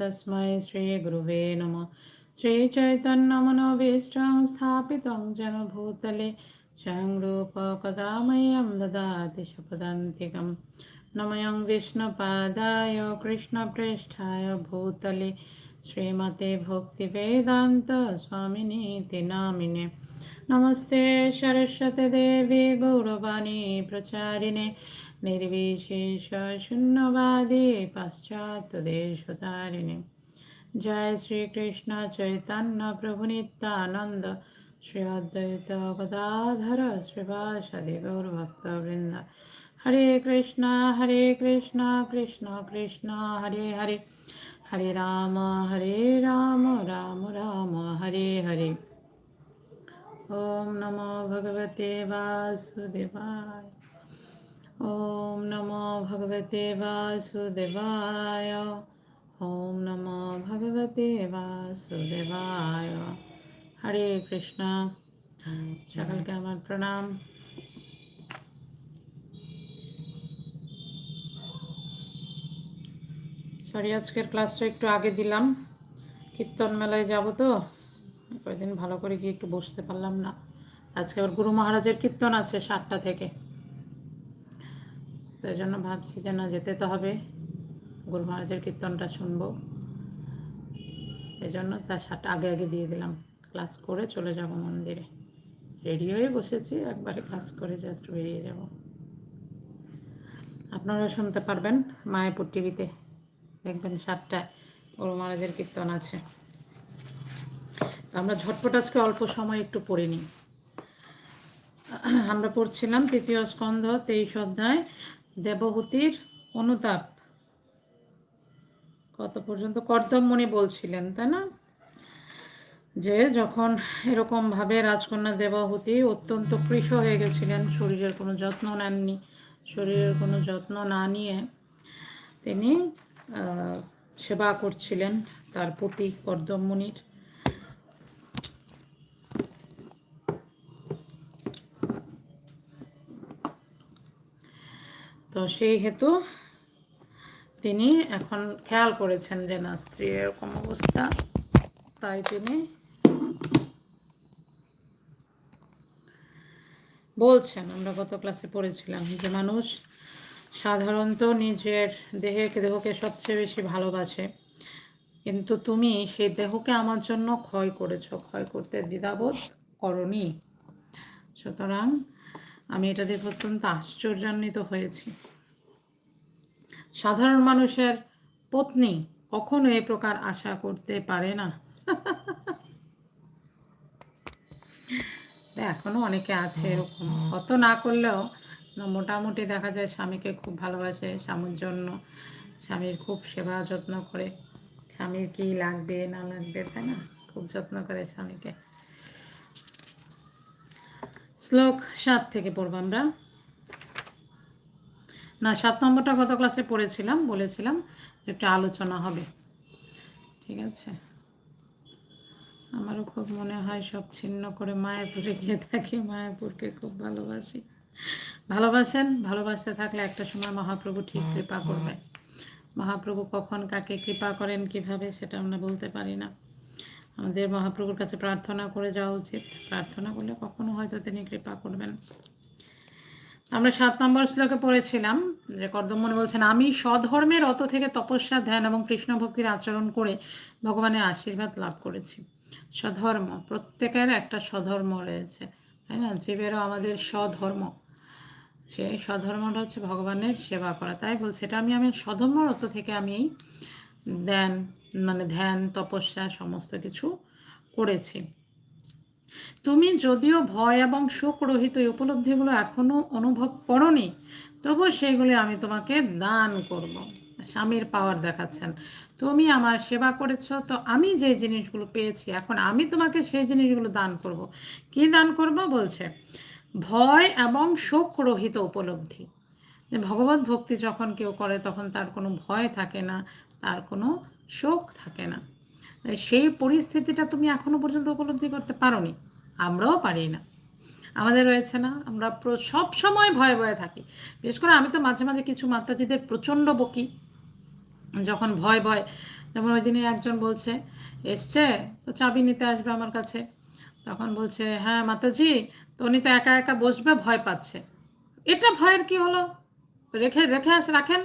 तस्मै श्रीगुरुवे नमः श्रीचैतन्यमनोभीष्टं स्थापितं जन भूतले स्वयं रूपकदा मह्यं ददाति शपदान्तिकं नमयं विष्णुपादाय कृष्णप्रेष्ठाय भूतले श्रीमते भक्तिवेदान्त स्वामिनीति नामिने नमस्ते सरस्वती देवी गौरवाणी प्रचारिणे निर्विशेषशून्यवादी पाश्चात्यदेशतारिणे जय श्री कृष्ण चैतन्य प्रभु नित्यानंद श्री अद्वैत गदाधर श्रीवासदि गौरभक्तवृंद हरे कृष्ण हरे कृष्ण कृष्ण कृष्ण हरे हरे हरे राम हरे राम राम राम हरे हरे ॐ नमो भगवते वासुदेवाय ॐ नमो भगवते वासुदेवाय ॐ नमो भगवते वासुदेवाय হরে কৃষ্ণ সকলকে আমার প্রণাম সরি আজকের ক্লাসটা একটু আগে দিলাম কীর্তন মেলায় যাব তো কয়েকদিন ভালো করে গিয়ে একটু বসতে পারলাম না আজকে আবার গুরু মহারাজের কীর্তন আছে সাতটা থেকে তাই জন্য ভাবছি যে না যেতে তো হবে। গুরু মহারাজের কীর্তনটা শুনব। এই জন্য তার সাতটা আগে আগে দিয়ে দিলাম। ক্লাস করে চলে যাব মন্দিরে। রেডি হয়ে বসেছি, একবারে ক্লাস করে জাস্ট বেরিয়ে যাব। আপনারা শুনতে পারবেন মায়াপুর টিভিতে। দেখবেন সাতটায় গুরু মহারাজের কীর্তন আছে। আমরা ঝটপট আজকে অল্প সময় একটু পড়ে নিই। আমরা পড়ছিলাম তৃতীয় স্কন্ধ তেইশ অধ্যায় দেবহূতির অনুতাপ। কত পর্যন্ত কর্দমমণি বলছিলেন, তাই না? যে যখন এরকমভাবে রাজকন্যা দেবাহুতি অত্যন্ত কৃশ হয়ে গেছিলেন, শরীরের কোনো যত্ন নেননি, শরীরের কোনো যত্ন না নিয়ে তিনি সেবা করছিলেন তার প্রতি কর্দমমণির তো সেই হেতু তিনি এখন খেয়াল করেছেন যে না স্ত্রীর এরকম অবস্থা। তাই তিনি বলছেন, আমরা গত ক্লাসে পড়েছিলাম যে মানুষ সাধারণত নিজের দেহে দেহকে সবচেয়ে বেশি ভালোবাসে। কিন্তু তুমি সেই দেহকে আমার জন্য ক্ষয় করেছ। ক্ষয় করতে দ্বিধাবোধ করনি। সুতরাং আমি এটা দেখে অত্যন্ত আশ্চর্যান্বিত হয়েছি। সাধারণ মানুষের পত্নী কখনো এ প্রকার আশা করতে পারে না। এখনও অনেকে আছে এরকম। অত না করলেও মোটামুটি দেখা যায় স্বামীকে খুব ভালোবাসে, স্বামীর জন্য স্বামীর খুব সেবা যত্ন করে। স্বামীর কি লাগবে, না লাগবে, তাই না? খুব যত্ন করে স্বামীকে। শ্লোক সাত থেকে পড়ব আমরা। না, সাত নম্বরটা গত ক্লাসে পড়েছিলাম, বলেছিলাম একটা আলোচনা হবে। ঠিক আছে? আমারও খুব মনে হয় সব ছিন্ন করে মায়াপুরে গিয়ে থাকি, মায়াপুরকে খুব ভালোবাসি। ভালোবাসেন? ভালোবাসতে থাকলে একটা সময় মহাপ্রভু ঠিক কৃপা করবে মহাপ্রভু কখন কাকে কৃপা করেন, কীভাবে, সেটা আমরা বলতে পারি না। আমাদের মহাপ্রভুর কাছে প্রার্থনা করে যাওয়া উচিত। প্রার্থনা করলে কখনো হয়তো তিনি কৃপা করবেন। আমরা সাত নম্বর শ্লোকে পড়েছিলাম যে কর্দমনে বলছেন, আমি স্বধর্মের অত থেকে তপস্যা, ধ্যান এবং কৃষ্ণ ভক্তির আচরণ করে ভগবানের আশীর্বাদ লাভ করেছি। স্বধর্ম, প্রত্যেকের একটা স্বধর্ম রয়েছে, তাই না? জীবেরও আমাদের স্বধর্ম। সে স্বধর্মটা হচ্ছে ভগবানের সেবা করা। তাই বলছে, এটা আমি আমি স্বধর্মরত থেকে আমি এই ধ্যান মানে ধ্যান, তপস্যা সমস্ত কিছু করেছি তুমি যদিও ভয় এবং শোক রহিত এই উপলব্ধিগুলো এখনও অনুভব করনি তবু সেগুলি আমি তোমাকে দান করব। স্বামীর পাওয়ার দেখাচ্ছেন, তুমি আমার সেবা করেছ, তো আমি যে জিনিসগুলো পেয়েছি, এখন আমি তোমাকে সেই জিনিসগুলো দান করব। কি দান করব বলছে, ভয় এবং শোক রহিত উপলব্ধি ভগবত ভক্তি যখন কেউ করে, তখন তার কোনো ভয় থাকে না তার কোনো শোক থাকে না। সেই পরিস্থিতিটা তুমি এখনও পর্যন্ত উপলব্ধি করতে পারোনি, আমরাও পারি না। আমাদের রয়েছে না, আমরা সব সময় ভয়ে ভয়ে থাকি। বিশেষ করে আমি তো মাঝে মাঝে কিছু মাতাজিদের প্রচণ্ড বকি। যখন ভয় ভয়, যেমন ওই দিনে একজন বলছে, এসছে, তো চাবি নিতে আসবে আমার কাছে। তখন বলছে হ্যাঁ মাতাজি, তো উনি তো একা একা বসবে, ভয় পাচ্ছে। এটা ভয়ের কি হলো? রেখে রেখে আস, রাখেন,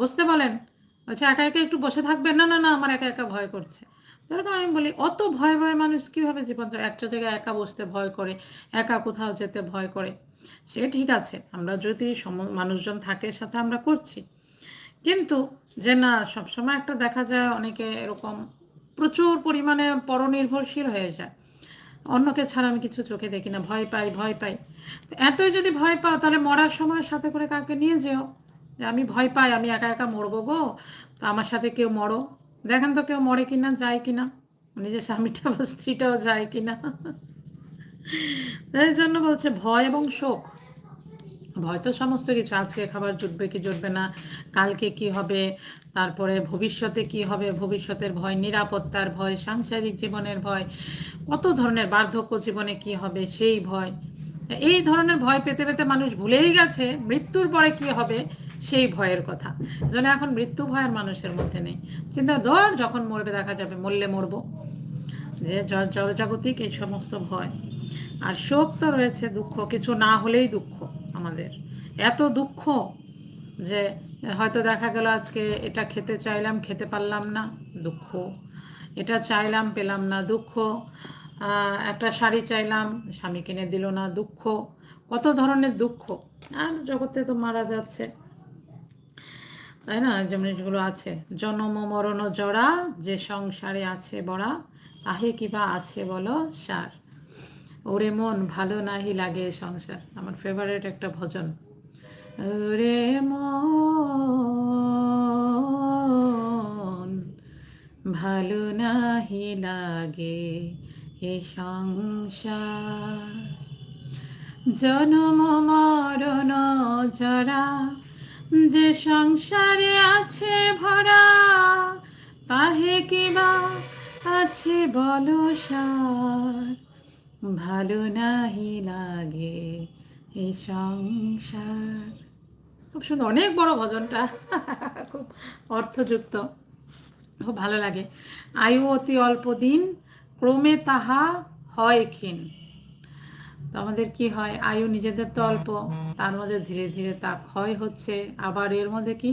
বসতে বলেন। বলছে একা একা একটু বসে থাকবে না না না, আমার একা একা ভয় করছে। এরকম আমি বলি, অত ভয় ভয় মানুষ কীভাবে জীবন একটা জায়গায় একা বসতে ভয় করে, একা কোথাও যেতে ভয় করে? সে ঠিক আছে, আমরা যদি সম, মানুষজন থাকে সাথে আমরা করছি। কিন্তু যে না, সবসময় একটা দেখা যায় অনেকে এরকম প্রচুর পরিমাণে পরনির্ভরশীল হয়ে যায়। অন্যকে ছাড়া আমি কিছু চোখে দেখি না, ভয় পাই ভয় পাই। এতই যদি ভয় পাও, তাহলে মরার সময় সাথে করে কাউকে নিয়ে যেও। আমি ভয় পাই, আমি একা একা মরবো গো। তো আমার সাথে কেউ মরো। দেখেন তো কেউ মরে কিনা, যায় কিনা। নিজের স্বামীটা বা স্ত্রীটাও যায় কিনা। তাই জন্য বলছে ভয় এবং শোক। ভয় তো সমস্ত কিছু। আজকে খাবার জুটবে কি জুটবে না, কালকে কি হবে, তারপরে ভবিষ্যতে কি হবে, ভবিষ্যতের ভয়, নিরাপত্তার ভয়, সাংসারিক জীবনের ভয়, কত ধরনের বার্ধক্য জীবনে কি হবে, সেই ভয়। এই ধরনের ভয় পেতে পেতে মানুষ ভুলেই গেছে, মৃত্যুর পরে কি হবে সেই ভয়ের কথা। যেন এখন মৃত্যু ভয়ের মানুষের মধ্যে নেই। চিন্তা ধর যখন মরবে দেখা যাবে, মরলে মরবো। যে জড়জাগতিক এই সমস্ত ভয়। আর শোক তো রয়েছে দুঃখ, কিছু না হলেই দুঃখ আমাদের। এত দুঃখ যে হয়তো দেখা গেল আজকে এটা খেতে চাইলাম, খেতে পারলাম না, দুঃখ। এটা চাইলাম, পেলাম না, দুঃখ। একটা শাড়ি চাইলাম, স্বামী কিনে দিল না, দুঃখ। কত ধরনের দুঃখ। আর জগতে তো মারা যাচ্ছে। তাই না? যেমন যেগুলো আছে। জনম মরণ জড়া, যে সংসারে আছে বড়া, তাহে কিবা আছে বলো সার। ওরে মন, ভালো নাহি লাগে সংসার। আমার ফেভারিট একটা ভজন। ওরে মন, ভালো নাহি লাগে এ সংসার। জনম মরণ জরা যে সংসারে আছে ভরা, তাহে কিবা আছে বলো সার। ভালো নাহি লাগে এই সংসার। খুব সুন্দর, অনেক বড় ভজনটা। খুব অর্থযুক্ত, খুব ভালো লাগে। আয়ু অতি অল্প দিন, ক্রমে তাহা হয় ক্ষীণ। তো আমাদের কি হয়? আয়ু নিজেদের তো অল্প। তার মধ্যে ধীরে ধীরে তা ক্ষয় হচ্ছে। আবার এর মধ্যে কি?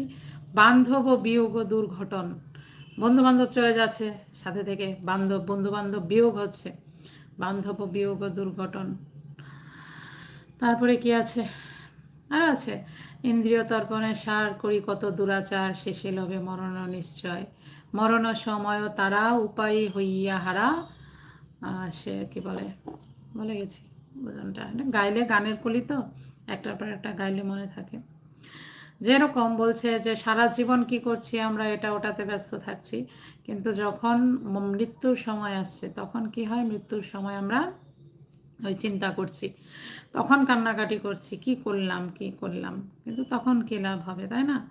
বান্ধব ও বিয়োগ ও দুর্ঘটন। বন্ধু বান্ধব চলে যাচ্ছে। সাথে থেকে বান্ধব বন্ধু বান্ধব বিয়োগ হচ্ছে। বান্ধব ও বিয়োগ দুর্ঘটন। তারপরে কি আছে? আরও আছে। ইন্দ্রিয় তর্পণে সার করি কত দুরাচার, শেষে লবে মরণ নিশ্চয়। মরণ সময় তারা উপায় হইয়া হারা। সে কি বলে? বলে গেছি। ভোজনটা গাইলে গানের কলি তো, একটার পর একটা গাইলে মনে থাকে। যেরকম বলছে যে, সারা জীবন কি করছি আমরা? এটা ওটাতে ব্যস্ত থাকছি। কিন্তু যখন মৃত্যুর সময় আসছে, তখন কি হয়? মৃত্যুর সময় আমরা ওই চিন্তা করছি। তখন কান্নাকাটি করছি, কি করলাম? কি করলাম? কিন্তু তখন কী লাভ হবে, তাই না?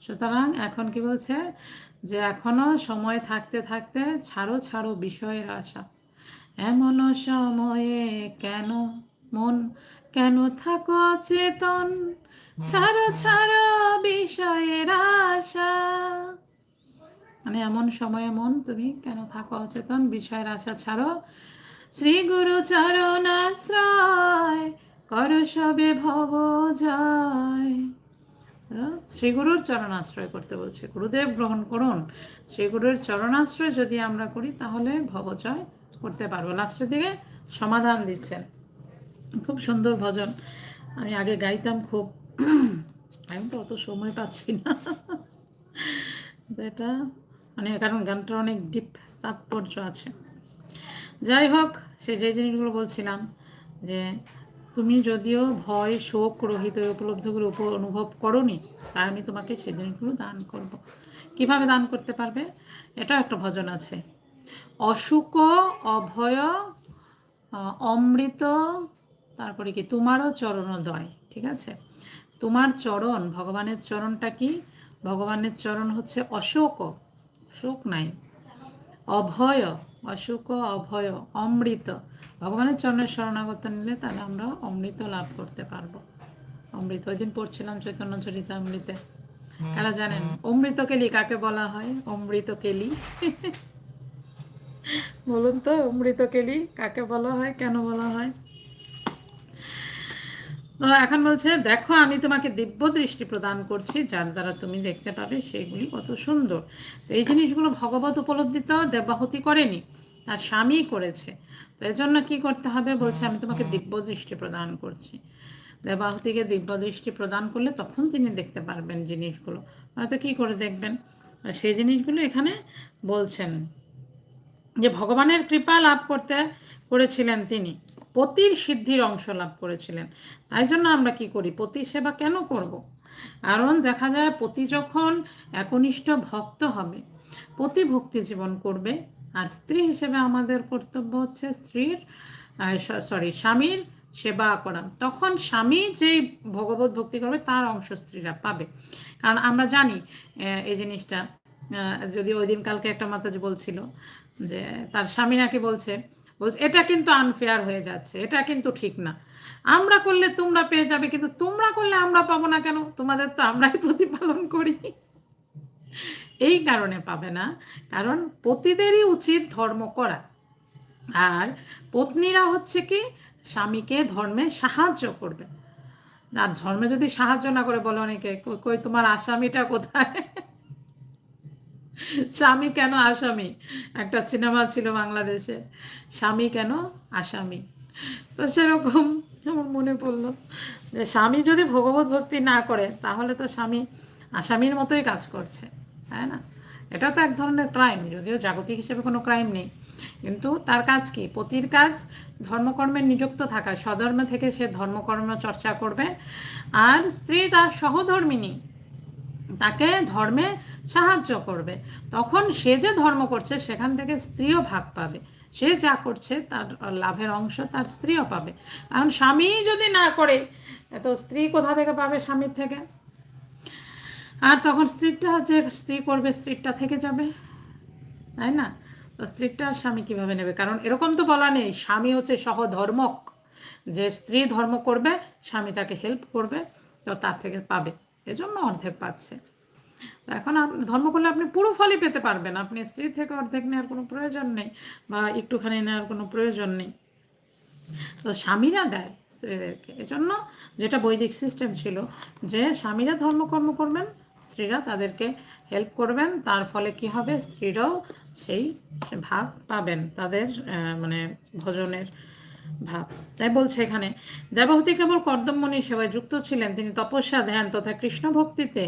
সুতরাং এখন কি বলছে? যে এখনও সময় থাকতে থাকতে ছাড়ো ছাড়ো বিষয়ের আশা। এমন সময়ে কেন মন, কেন থাকো চেতন ছাড়ো ছাড়ো বিষয়ের আশা। মানে এমন সময়ে মন, তুমি কেন থাকো অচেতন? বিষয়ের আশা ছাড়ো। শ্রী গুরু চরণ আশ্রয় কর সবে ভব জয়। শ্রীগুরুর চরণাশ্রয় করতে বলছে। গুরুদেব গ্রহণ করুন। শ্রীগুরুর চরণাশ্রয় যদি আমরা করি, তাহলে ভবজয় করতে পারব। লাস্টের দিকে সমাধান দিচ্ছেন। খুব সুন্দর ভজন। আমি আগে গাইতাম খুব। আমি তো অত সময় পাচ্ছি না। এটা মানে কারণ গানটার অনেক ডিপ তাৎপর্য আছে। যাই হোক সে যে জিনিসগুলো বলছিলাম যে তুমি যদিও ভয়, শোক রহিত উপলব্ধিগুলো অনুভব করনি, তাই আমি তোমাকে সেই জিনিসগুলো দান করব। কীভাবে দান করতে পারবে? এটাও একটা ভজন আছে। অসুক অভয় অমৃত তারপরে কি? তোমারও চরণোদয় ঠিক আছে? তোমার চরণ ভগবানের চরণটা কি? ভগবানের চরণ হচ্ছে অশোক শোক নাই অভয় অশোক অভয় অমৃত। ভগবানের চরণের শরণাগত নিলে তাহলে আমরা অমৃত লাভ করতে পারব। অমৃত ওই দিন পড়ছিলাম চৈতন্য চরিতা অমৃতে কারা জানেন? অমৃত কেলি কাকে বলা হয়? অমৃত কেলি বলুন তো অমৃত কেলি, কাকে বলা হয়, কেন বলা হয়? এখন বলছে, দেখো, আমি তোমাকে দিব্য দৃষ্টি প্রদান করছি, যার দ্বারা তুমি দেখতে পাবে সেগুলি কত সুন্দর। তো এই জিনিসগুলো ভগবত উপলব্ধিত দেবাহতি করেনি, তার স্বামী করেছে। তো এই জন্য কী করতে হবে? বলছে, আমি তোমাকে দিব্য দৃষ্টি প্রদান করছি। দেবাহতিকে দিব্য দৃষ্টি প্রদান করলে তখন তিনি দেখতে পারবেন জিনিসগুলো। হয়তো কী করে দেখবেন? সেই জিনিসগুলো এখানে বলছেন। যে ভগবানের কৃপা লাভ করতে করেছিলেন তিনি, পতির সিদ্ধির অংশ লাভ করেছিলেন। তাই জন্য আমরা কি করি? পতি সেবা কেন করব। কারণ দেখা যায় পতি যখন একনিষ্ঠ ভক্ত হবে, পতি ভক্তি জীবন করবে, আর স্ত্রী হিসেবে আমাদের কর্তব্য হচ্ছে স্ত্রীর সরি স্বামীর সেবা করা। তখন স্বামী যেই ভগবত ভক্তি করবে, তার অংশ স্ত্রীরা পাবে। কারণ আমরা জানি এই জিনিসটা যদি ওই দিন কালকে একটা মাতাজি বলছিল যে তার স্বামী নাকি বলছে বলছে, এটা কিন্তু আনফেয়ার হয়ে যাচ্ছে, এটা কিন্তু ঠিক না। আমরা করলে তোমরা পেয়ে যাবে, কিন্তু তোমরা করলে আমরা পাবো না কেন? তোমাদের তো আমরাই প্রতিপালন করি। এই কারণে পাবে না, কারণ পতিদেরই উচিত ধর্ম করা। আর পত্নীরা হচ্ছে কি, স্বামীকে ধর্মে সাহায্য করবে। আর ধর্মে যদি সাহায্য না করে, বলে অনেকে কই তোমার আসামিটা কোথায়? স্বামী কেন আসামি? একটা সিনেমা ছিল বাংলাদেশে। স্বামী কেন আসামি? তো সেরকম আমার মনে পড়ল যে স্বামী যদি ভগবত ভক্তি না করে, তাহলে তো স্বামী আসামির মতোই কাজ করছে, তাই না? এটা তো এক ধরনের ক্রাইম যদিও জাগতিক হিসেবে কোনো ক্রাইম নেই। কিন্তু তার কাজ কি? পতির কাজ ধর্মকর্মে নিযুক্ত থাকা, স্বধর্মে থেকে সে ধর্মকর্ম চর্চা করবে। আর স্ত্রী তার সহধর্মিনী তাকে ধর্মে সাহায্য করবে। তখন সে যে ধর্ম করছে, সেখান থেকে স্ত্রীও ভাগ পাবে। সে যা করছে, তার লাভের অংশ তার স্ত্রীও পাবে। এখন স্বামী যদি না করে, তো স্ত্রী কোথা থেকে পাবে স্বামীর থেকে? আর তখন স্ত্রীটা যে স্ত্রী করবে স্ত্রীটা থেকে যাবে। তাই না? তো স্ত্রীটা স্বামী কীভাবে নেবে? কারণ এরকম তো বলা নেই, স্বামী হচ্ছে সহধর্মক। যে স্ত্রী ধর্ম করবে, স্বামী তাকে হেল্প করবে, তো তার থেকে পাবে। এজন্য অর্ধেক পাচ্ছে। এখন ধর্ম করলে আপনি পুরো ফলই পেতে পারবেন। আপনি স্ত্রী থেকে অর্ধেক নেওয়ার কোনো প্রয়োজন নেই বা একটুখানি নেওয়ার কোনো প্রয়োজন নেই। তো স্বামীরা দেয় স্ত্রীদেরকে। এজন্য যেটা বৈদিক সিস্টেম ছিল যে স্বামীরা ধর্মকর্ম করবেন, স্ত্রীরা তাদেরকে হেল্প করবেন, তার ফলে কি হবে? স্ত্রীরাও সেই ভাগ পাবেন। তাদের মানে ভোজনের ভাব। তাই বলছে এখানে দেবহতী কেবল কর্দমণি সেবায় যুক্ত ছিলেন। তিনি তপস্যা, ধ্যান তথা কৃষ্ণ ভক্তিতে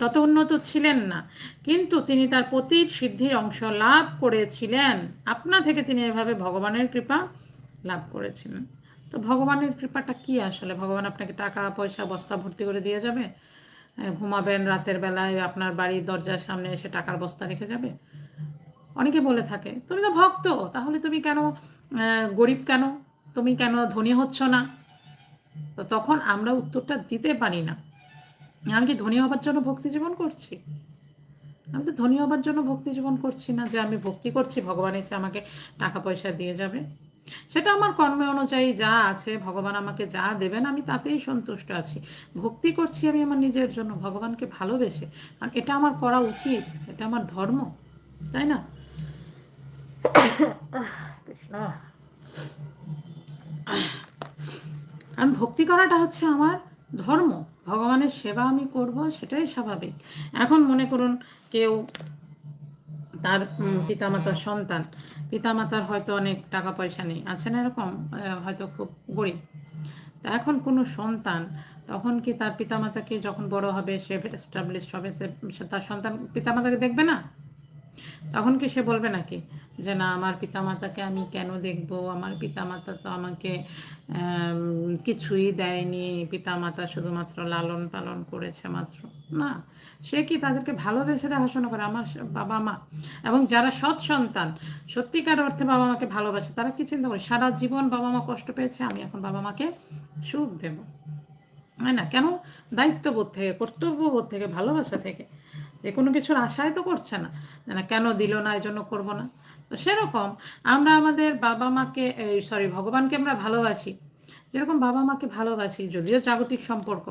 তত উন্নত ছিলেন না। কিন্তু তিনি তার পতির সিদ্ধির অংশ লাভ করেছিলেন। আপনা থেকে তিনি এভাবে ভগবানের কৃপা লাভ করেছিলেন। তো ভগবানের কৃপাটা কি আসলে? ভগবান আপনাকে টাকা, পয়সা, বস্তা ভর্তি করে দিয়ে যাবে? ঘুমাবেন রাতের বেলায়, আপনার বাড়ির দরজার সামনে এসে টাকার বস্তা রেখে যাবে? অনেকে বলে থাকে, তুমি তো ভক্ত, তাহলে তুমি কেন গরিব কেন? তুমি কেন ধনী হচ্ছ না? তো তখন আমরা উত্তরটা দিতে পারি না। আমি কি ধনী হবার জন্য ভক্তি জীবন করছি? আমি তো ধনী হবার জন্য ভক্তি জীবন করছি না যে আমি ভক্তি করছি, ভগবান এসে আমাকে টাকা পয়সা দিয়ে যাবে। সেটা আমার কর্মে অনুযায়ী যা আছে, ভগবান আমাকে যা দেবেন, আমি তাতেই সন্তুষ্ট আছি। ভক্তি করছি আমি আমার নিজের জন্য, ভগবানকে ভালোবেসে। কারণ এটা আমার করা উচিত, এটা আমার ধর্ম, তাই না? কৃষ্ণ। কারণ ভক্তি করাটা হচ্ছে আমার ধর্ম। ভগবানের সেবা আমি করব, সেটাই স্বাভাবিক। এখন মনে করুন কেউ তার পিতামাতার সন্তান, পিতামাতার হয়তো অনেক টাকা পয়সা নেই, আছে না এরকম? হয়তো খুব গরিব। তা এখন কোনো সন্তান, তখন কি তার পিতামাতাকে যখন বড় হবে, সে এস্টাবলিশ হবে তার সন্তান পিতামাতাকে দেখবে না? তখন কি সে বলবে নাকি? যে না, আমার পিতামাতাকে আমি কেন দেখব? আমার পিতামাতা তো আমাকে কিছুই দেয়নি। পিতামাতা শুধুমাত্র লালন পালন করেছে মাত্র। না, সে কি তাদেরকে ভালোবেসে দেখাশোনা করে? আমার বাবা মা এবং যারা সৎ সন্তান, সত্যিকার অর্থে বাবা মাকে ভালোবাসে, তারা কি চিন্তা করে? সারা জীবন বাবা মা কষ্ট পেয়েছে, আমি এখন বাবা মাকে সুখ দেব। হয় না? কেন? দায়িত্ববোধ থেকে, কর্তব্যবোধ থেকে, ভালোবাসা থেকে। যে কোনো কিছুর আশাই তো করছে না। না, কেন দিল না এই জন্য করব না? তো সেরকম আমরা আমাদের বাবা মাকে সরি ভগবানকে আমরা ভালোবাসি। যেরকম বাবা মাকে ভালোবাসি, যদিও জাগতিক সম্পর্ক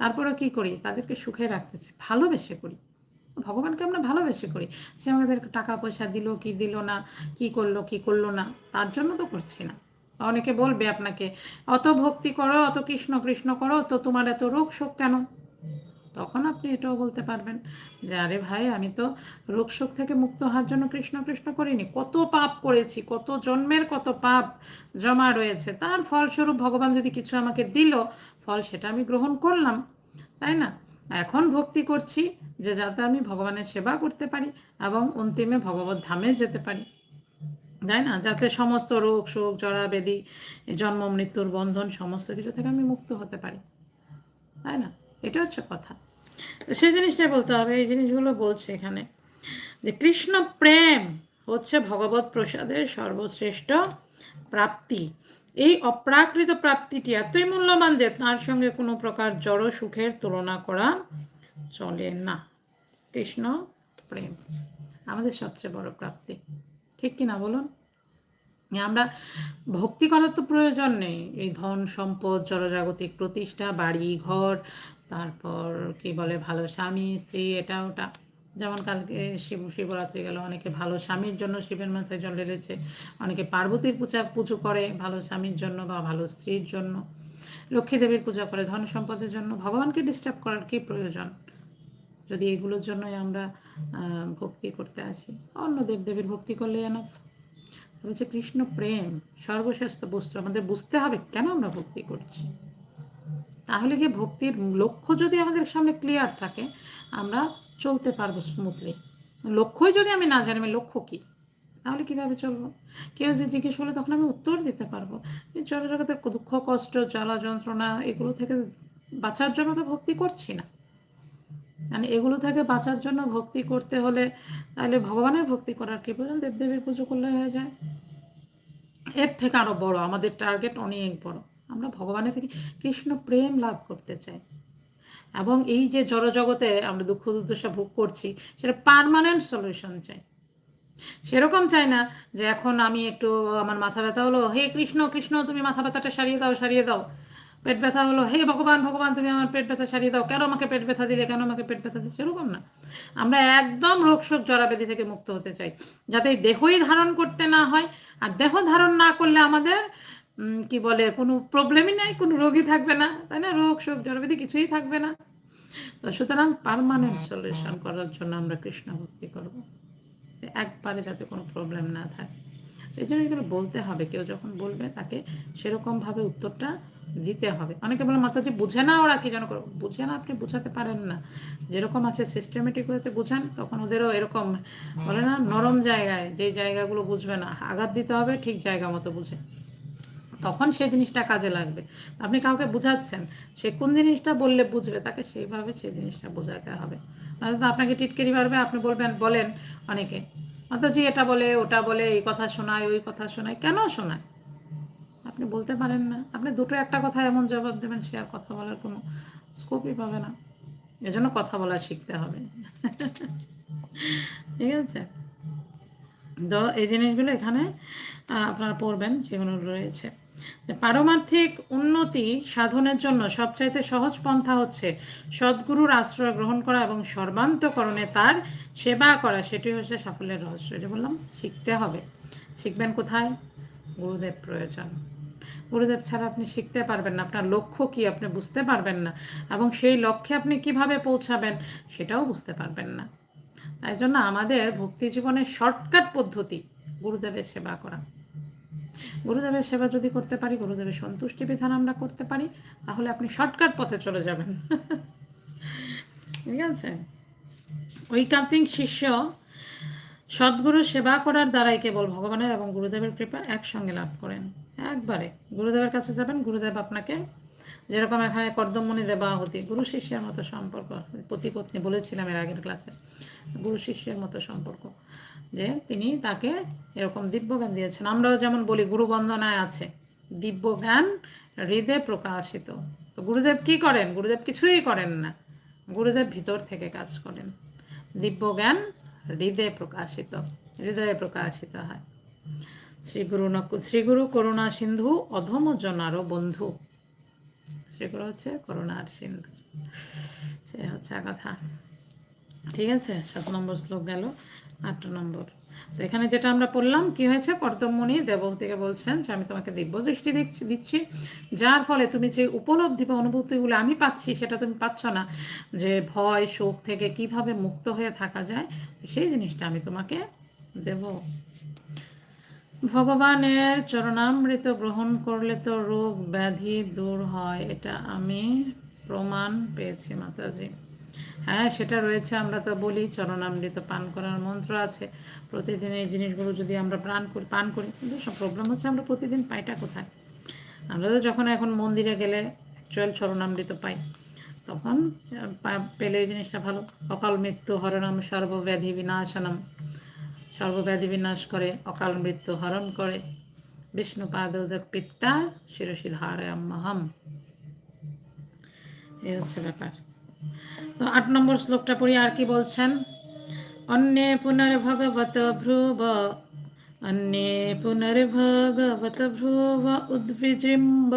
তারপরে কি করি? তাদেরকে সুখে রাখতে চাই, ভালোবেসে করি। ভগবানকে আমরা ভালোবেসে করি। সে আমাদের টাকা পয়সা দিল, কি দিল না, কি করল কি করল না, তার জন্য তো করছি না। অনেকে বলবে আপনাকে, অত ভক্তি করো, অত কৃষ্ণ কৃষ্ণ করো, তো তোমার এত রোগ শোক কেন? তখন আপনি এটাও বলতে পারবেন যে, আরে ভাই, আমি তো রোগ শোক থেকে মুক্ত হওয়ার জন্য কৃষ্ণ কৃষ্ণ করিনি। কত পাপ করেছি, কত জন্মের কত পাপ জমা রয়েছে। তার ফলস্বরূপ ভগবান যদি কিছু আমাকে দিল, ফল সেটা আমি গ্রহণ করলাম। তাই না? এখন ভক্তি করছি যে, যাতে আমি ভগবানের সেবা করতে পারি এবং অন্তিমে ভগবত ধামে যেতে পারি। তাই না? যাতে সমস্ত রোগ, শোক, জরা ব্যাধি জন্ম, মৃত্যুর বন্ধন, সমস্ত কিছু থেকে আমি মুক্ত হতে পারি। তাই না? এটা হচ্ছে কথা। তো সেই জিনিসটাই বলতে হবে, এই জিনিসগুলো বলছে এখানে। যে কৃষ্ণ প্রেম হচ্ছে ভগবত প্রসাদের সর্বশ্রেষ্ঠ প্রাপ্তি। এই অপ্রাকৃত প্রাপ্তিটি এতই মূল্যবান যে তার সঙ্গে কোনো প্রকার জড় সুখের তুলনা করা চলে না। কৃষ্ণ প্রেম আমাদের সবচেয়ে বড় প্রাপ্তি। ঠিক কি না বলুন? আমরা ভক্তি করার তো প্রয়োজন নেই। এই ধন, সম্পদ, জড়জাগতিক প্রতিষ্ঠা, বাড়ি, ঘর তারপর কি বলে ভালো স্বামী, স্ত্রী, এটা, ওটা। যেমন কালকে শিব, শিবরাত্রি গেল, অনেকে ভালো স্বামীর জন্য শিবের মাথায় জল ঢেলেছে, অনেকে পার্বতীর পূজা, পুজো করে ভালো স্বামীর জন্য বা ভালো স্ত্রীর জন্য। লক্ষ্মী দেবীর পূজা করে ধন সম্পদের জন্য। ভগবানকে ডিস্টার্ব করার কি প্রয়োজন? যদি এগুলোর জন্যই আমরা ভক্তি করতে আসি। অন্য দেবদেবীর ভক্তি করলে যেন বলছে কৃষ্ণ প্রেম, সর্বশ্রেষ্ঠ বস্তু। আমাদের বুঝতে হবে কেন আমরা ভক্তি করছি। তাহলে গিয়ে ভক্তির লক্ষ্য যদি আমাদের সামনে ক্লিয়ার থাকে, আমরা চলতে পারব স্মুথলি লক্ষ্যই যদি আমি না জানি, আমি লক্ষ্য কী? তাহলে কীভাবে চলবো? কেউ যে জিজ্ঞেস করলে তখন আমি উত্তর দিতে পারব। এই জড়জগতের দুঃখ, কষ্ট, জ্বালা, যন্ত্রণা, এগুলো থেকে বাঁচার জন্য তো ভক্তি করছি না। মানে এগুলো থেকে বাঁচার জন্য ভক্তি করতে হলে তাহলে ভগবানের ভক্তি করার কি প্রয়োজন দেবদেবীর পুজো করলে হয়ে যায়। এর থেকে আরও বড়, আমাদের টার্গেট অনেক বড়। আমরা ভগবানের থেকে কৃষ্ণ প্রেম লাভ করতে চাই। এবং এই যে জড়জগতে আমরা দুঃখ দুর্দশা ভোগ করছি, সেটা পারমানেন্ট সলিউশন চাই। সেরকম চাই না যে এখন আমি একটু আমার মাথা ব্যথা হলো, হে কৃষ্ণ কৃষ্ণ, তুমি মাথা ব্যথাটা সারিয়ে দাও সারিয়ে দাও। পেট ব্যথা হলো, হে ভগবান ভগবান, তুমি আমার পেট ব্যথা সারিয়ে দাও। কেন আমাকে পেট ব্যথা দিলে, কেন আমাকে পেট ব্যথা দিলে? সেরকম না। আমরা একদম রোগ শোক জরাবেদি থেকে মুক্ত হতে চাই। যাতে দেহই ধারণ করতে না হয়, আর দেহ ধারণ না করলে আমাদের কি বলে, কোনো প্রবলেমই নাই, কোনো রোগই থাকবে না, তাই না? রোগ, শোক জরাবেদি কিছুই থাকবে না। তো সুতরাং পারমানেন্ট সলিউশন করার জন্য আমরা কৃষ্ণ ভক্তি করব। একবারে যাতে কোনো প্রবলেম না থাকে। এই জন্য এগুলো বলতে হবে। কেউ যখন বলবে তাকে সেরকমভাবে উত্তরটা দিতে হবে। অনেকে বলে, মাতাজি বুঝে না ওরা কি যেন করে। বুঝে না, আপনি বুঝাতে পারেন না। যেরকম আছে সিস্টেমেটিক ওয়েতে বুঝান, তখন ওদেরও এরকম বলে না, নরম জায়গায় যেই জায়গাগুলো বুঝবে না, আঘাত দিতে হবে, ঠিক জায়গা মতো বুঝে। তখন সেই জিনিসটা কাজে লাগবে। আপনি কাউকে বুঝাচ্ছেন, সে কোন জিনিসটা বললে বুঝবে, তাকে সেইভাবে সেই জিনিসটা বোঝাতে হবে। নয়তো আপনাকে টিটকেরি পারবে আপনি বলবেন, বলেন অনেকে। মাতাজি এটা বলে, ওটা বলে, এই কথা শোনায়, ওই কথা শোনায়, কেন শোনায়? আপনি বলতে পারেন না। আপনি দুটো একটা কথা এমন জবাব দেবেন, সে আর কথা বলার কোনো স্কোপই পাবে না। এজন্য কথা বলা শিখতে হবে। ঠিক আছে? তো এই জিনিসগুলো এখানে আপনারা পড়বেন যেগুলো রয়েছে। পারমার্থিক উন্নতি সাধনের জন্য সবচাইতে সহজ পন্থা হচ্ছে সদ্গুরুর আশ্রয় গ্রহণ করা এবং সর্বান্তকরণে তার সেবা করা। সেটি হচ্ছে সাফল্যের রহস্য। এটা বললাম, শিখতে হবে। শিখবেন কোথায়? গুরুদেব প্রয়োজন। গুরুদেব ছাড়া আপনি শিখতে পারবেন না। আপনার লক্ষ্য কি আপনি বুঝতে পারবেন না। এবং সেই লক্ষ্যে আপনি কীভাবে পৌঁছাবেন সেটাও বুঝতে পারবেন না। তাই জন্য আমাদের ভক্তি জীবনের শর্টকাট পদ্ধতি গুরুদেবের সেবা করা। গুরুদেবের সেবা যদি করতে পারি, গুরুদেবের সন্তুষ্টি বিধান আমরা করতে পারি, তাহলে আপনি শর্টকাট পথে চলে যাবেন। ঠিক আছে? ঐকান্তিক শিষ্য সদ্গুরু সেবা করার দ্বারাই কেবল ভগবানের এবং গুরুদেবের কৃপা একসঙ্গে লাভ করেন। একবারে গুরুদেবের কাছে যাবেন, গুরুদেব আপনাকে যেরকম এখানে কর্দমণি দেবা হতি গুরু শিষ্যের মতো সম্পর্ক পতি পত্নী বলেছিলাম এর আগের ক্লাসে, গুরু শিষ্যের মতো সম্পর্ক। যে তিনি তাকে এরকম দিব্যজ্ঞান দিয়েছেন। আমরাও যেমন বলি গুরু বন্দনায় আছে। দিব্যজ্ঞান হৃদে প্রকাশিত। তো গুরুদেব কি করেন? গুরুদেব কিছুই করেন না। গুরুদেব ভিতর থেকে কাজ করেন। দিব্যজ্ঞান হৃদয়ে প্রকাশিত হৃদয়ে প্রকাশিত হয়। শ্রীগুরু শ্রীগুরু করুণা সিন্ধু, অধম জনারও বন্ধু। শ্রীগুরু হচ্ছে করুণার সিন্ধু। সে হচ্ছে কথা। ঠিক আছে? সাত নম্বর শ্লোক গেল, আট নম্বর। তো এখানে যেটা আমরা পড়লাম, কি হয়েছে? কর্তমণি দেবহূতিকে বলছেন যে, আমি তোমাকে দিব্য দৃষ্টি দিচ্ছি দিচ্ছি। যার ফলে তুমি যে উপলব্ধি বা অনুভূতিগুলো আমি পাচ্ছি, সেটা তুমি পাচ্ছ না। যে ভয়, শোক থেকে কীভাবে মুক্ত হয়ে থাকা যায়, সেই জিনিসটা আমি তোমাকে দেব। ভগবানের চরণামৃত গ্রহণ করলে তো রোগ ব্যাধি দূর হয়, এটা আমি প্রমাণ পেয়েছি, মাতাজি। হ্যাঁ সেটা রয়েছে, আমরা তো বলি, চরণামৃত পান করার মন্ত্র আছে। প্রতিদিন এই জিনিসগুলো যদি আমরা প্রাণ করি, পান করি, কিন্তু সব প্রবলেম হচ্ছে আমরা প্রতিদিন পাইটা কোথায়? আমরা তো যখন এখন মন্দিরে গেলে অ্যাকচুয়াল চরণামৃত পাই, তখন পেলে এই জিনিসটা ভালো। অকাল মৃত্যু হরণম সর্বব্যাধি বিনাশনম। সর্বব্যাধি বিনাশ করে, অকাল মৃত্যু হরণ করে। বিষ্ণু পাদোদক পিত্তা শিরশি ধারয়াম্মহম এই হচ্ছে ব্যাপার। আট নম্বর শ্লোকটা পড়ি, আর কি বলছেন? অন্যে পুনর্ভগবত ভ্রুব, অন্যে পুনর্ভগবত ভ্রুব উদ্বিজৃম্ব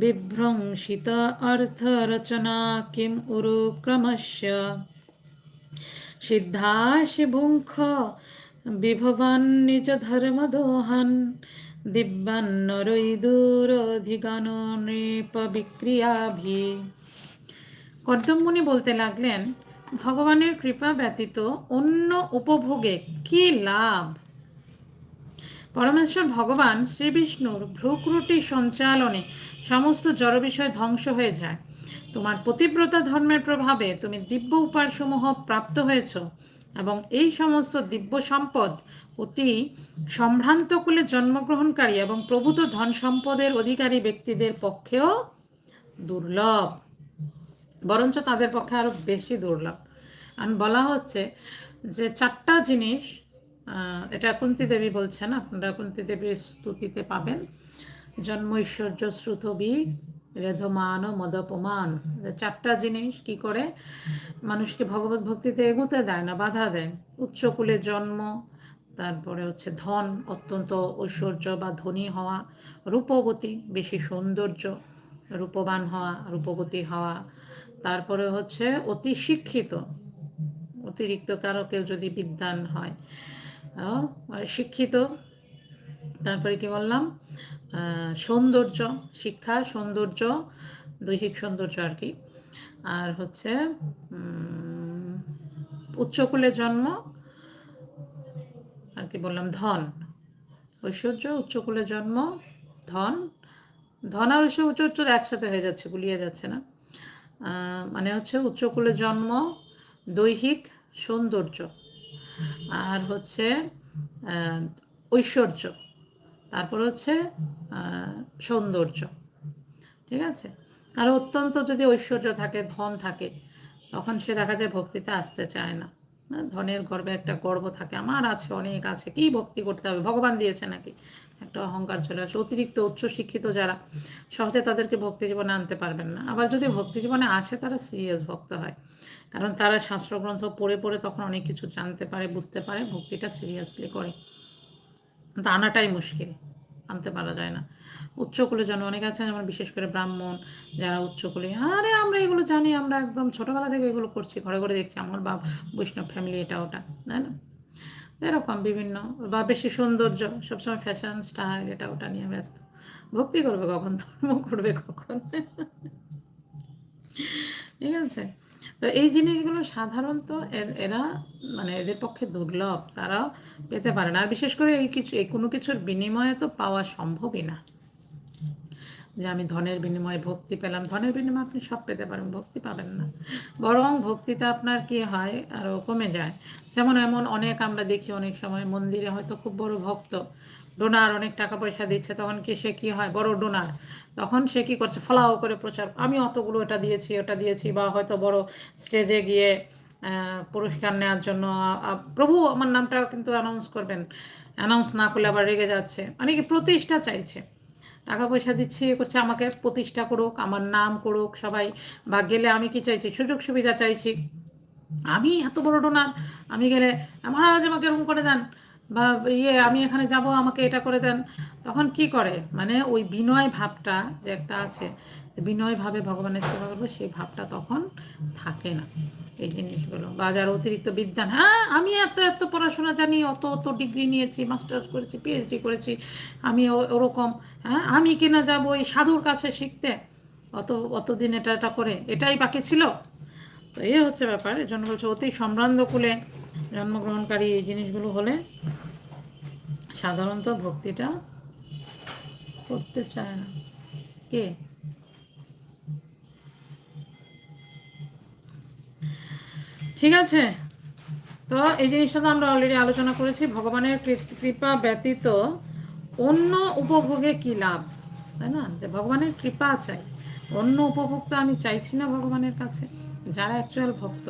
বিভ্রংসিত অর্থরচনা কিম উরু ক্রমস্য সিদ্ধাশিভুঙ্খ, বিভবান নিজ ধর্মদোহান দিব্যান্নরৈদুরধিগান নৃপ বিক্রিয়াভি। কর্দমমুনি বলতে লাগলেন, ভগবানের কৃপা ব্যতীত অন্য উপভোগে কি লাভ? পরমেশ্বর ভগবান শ্রী বিষ্ণুর ভ্রুকুটি সঞ্চালনে সমস্ত জড় বিষয় ধ্বংস হয়ে যায়। তোমার পতিব্রতা ধর্মের প্রভাবে তুমি দিব্য উপারসমূহ প্রাপ্ত হয়েছ এবং এই সমস্ত দিব্য সম্পদ অতি সম্ভ্রান্ত কুলে জন্মগ্রহণকারী এবং প্রভূত ধন সম্পদের অধিকারী ব্যক্তিদের পক্ষেও দুর্লভ। বরঞ্চ তাদের পক্ষে আরও বেশি দুর্লভ। আর বলা হচ্ছে যে চারটা জিনিস এটা কুন্তি দেবী বলছেন, আপনারা কুন্তি দেবীর স্তুতিতে পাবেন। জন্ম ঐশ্বর্য শ্রুতবি রেধমান মদপমান। চারটা জিনিস কি করে? মানুষকে ভগবত ভক্তিতে এগোতে দেয় না, বাধা দেয়। উচ্চকুলে জন্ম, তারপরে হচ্ছে ধন, অত্যন্ত ঐশ্বর্য বা ধনী হওয়া, রূপবতী, বেশি সৌন্দর্য, রূপবান হওয়া, রূপবতী হওয়া তারপরে হচ্ছে অতি শিক্ষিত, অতিরিক্ত কারও কেউ যদি বিদ্যান হয়। শিক্ষিত, তারপরে কি বললাম? সৌন্দর্য, শিক্ষা, সৌন্দর্য, দৈহিক সৌন্দর্য আর কি। আর হচ্ছে উচ্চকুলে জন্ম, আর কি বললাম? ধন, ঐশ্বর্য, উচ্চকুলে জন্ম, ধন ধন আর ঐশ্বর্য একসাথে হয়ে যাচ্ছে, গুলিয়ে যাচ্ছে না। মানে হচ্ছে উচ্চকূলে জন্ম, দৈহিক সৌন্দর্য, আর হচ্ছে ঐশ্বর্য, তারপর হচ্ছে সৌন্দর্য, ঠিক আছে? আর অত্যন্ত যদি ঐশ্বর্য থাকে, ধন থাকে, তখন সে দেখা যায় ভক্তিতে আসতে চায় না। ধনের গর্বে একটা গর্ব থাকে। আমার আছে, অনেক আছে। কি ভক্তি করতে হবে? ভগবান দিয়েছে নাকি? একটা অহংকার চলে আসে। অতিরিক্ত উচ্চ শিক্ষিত যারা, সহজে তাদেরকে ভক্তি জীবনে আনতে পারবেন না। আবার যদি ভক্তি জীবনে আসে, তারা সিরিয়াস ভক্ত হয়। কারণ তারা শাস্ত্রগ্রন্থ পড়ে পড়ে তখন অনেক কিছু জানতে পারে, বুঝতে পারে। ভক্তিটা সিরিয়াসলি করে। আনাটাই মুশকিল। আনতে পারা যায় না। উচ্চকুলে জন অনেক আছে, যেমন বিশেষ করে ব্রাহ্মণ যারা উচ্চকুলে, আরে আমরা এগুলো জানি, আমরা একদম ছোটোবেলা থেকে এগুলো করছি, ঘরে ঘরে দেখছি, আমার বাপ বৈষ্ণব ফ্যামিলি এটা ওটা, তাই না? এরকম বিভিন্ন, বা বেশি সৌন্দর্য, সবসময় ফ্যাশন স্টাইল এটা ওটা নিয়ে ব্যস্ত। ভক্তি করবে কখন, ধর্ম করবে কখন? ঠিক আছে? তো এই জিনিসগুলো সাধারণত এর- মানে এদের পক্ষে দুর্লভ তারা পেতে পারে না। আর বিশেষ করে এই কিছু, এই কোনো কিছুর বিনিময়ে তো পাওয়া সম্ভবই না। যে আমি ধনের বিনিময়ে ভক্তি পেলাম, ধনের বিনিময়ে আপনি সব পেতে পারেন, ভক্তি পাবেন না। বরং ভক্তিটা আপনার কি হয়, আরও কমে যায়। যেমন এমন অনেক আমরা দেখি অনেক সময় মন্দিরে হয়তো খুব বড় ভক্ত ডোনার অনেক টাকা পয়সা দিচ্ছে, তখন কি সে কি হয়? বড় ডোনার তখন সে কি করছে? ফলাও করে প্রচার। আমি অতগুলো এটা দিয়েছি, ওটা দিয়েছি বা হয়তো বড় স্টেজে গিয়ে পুরস্কার নেওয়ার জন্য প্রভু আমার নামটা কিন্তু অ্যানাউন্স করবেন। অ্যানাউন্স না করলে আবার রেগে যাচ্ছে। মানে কি প্রতিষ্ঠা চাইছে। টাকা পয়সা দিচ্ছি করছে, আমাকে প্রতিষ্ঠা করুক, আমার নাম করুক সবাই। বা গেলে আমি কি চাইছি? সুযোগ সুবিধা চাইছি। আমি এত বড় ডোনার আমি গেলে মহারাজ আমাকে এরকম করে দেন। বা ইয়ে আমি এখানে যাব, আমাকে এটা করে দেন। তখন কি করে? মানে ওই বিনয় ভাবটা যে একটা আছে বিনয়ভাবে ভগবানের সেবা করব, সেই ভাবটা তখন থাকে না এই জিনিসগুলো। বা যারা অতিরিক্ত বিদ্যান হ্যাঁ আমি এত এত পড়াশোনা জানি, অত অত ডিগ্রি নিয়েছি, মাস্টার্স করেছি পিএইচডি করেছি, আমি ওরকম হ্যাঁ আমি কিনা যাব ওই সাধুর কাছে শিখতে? অত অতদিন এটা এটা করে, এটাই বাকি ছিল? তো এই হচ্ছে ব্যাপার জন্য বলছে অতি সম্ভ্রান্ত কুলে জন্মগ্রহণকারী এই জিনিসগুলো হলে সাধারণত ভক্তিটা করতে চায় না। কে? ঠিক আছে। তো এই জিনিসটা তো আমরা অলরেডি আলোচনা করেছি। ভগবানের কৃপা ব্যতীত অন্য উপভোগে কি লাভ? তাই না? যে ভগবানের কৃপা চাই। অন্য উপভোগ তো আমি চাইছি না ভগবানের কাছে। যারা অ্যাকচুয়াল ভক্ত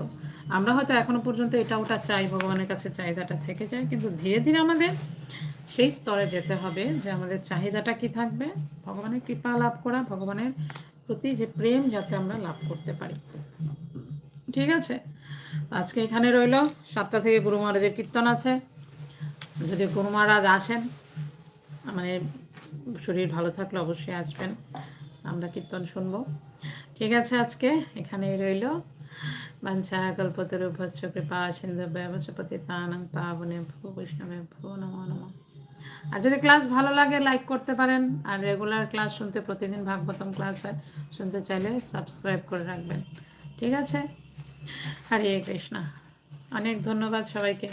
আমরা হয়তো এখনও পর্যন্ত এটা ওটা চাই, ভগবানের কাছে চাহিদাটা থেকে যায়, কিন্তু ধীরে ধীরে আমাদের সেই স্তরে যেতে হবে যে আমাদের চাহিদাটা কি থাকবে, ভগবানের কৃপা লাভ করা, ভগবানের প্রতি যে প্রেম যাতে আমরা লাভ করতে পারি। ঠিক আছে? আজকে এখানে রইল। সাতটা থেকে গুরু মহারাজের কীর্তন আছে। যদি গুরু মহারাজ আসেন মানে শরীর ভালো থাকলে অবশ্যই আসবেন। আমরা কীর্তন শুনব। ঠিক আছে আজকে এখানেই রইল। বাঞ্ছা কল্পতরু ভস্য কৃপা সিন্ধু ব্যবসপতি তানং পাবনে বৈষ্ণবে ভূ নমো নমঃ। আর যদি ক্লাস ভালো লাগে, লাইক করতে পারেন। আর রেগুলার ক্লাস শুনতে প্রতিদিন ভাগবতম ক্লাস হয়, শুনতে চাইলে সাবস্ক্রাইব করে রাখবেন। ঠিক আছে? হরে কৃষ্ণা। অনেক ধন্যবাদ সবাইকে।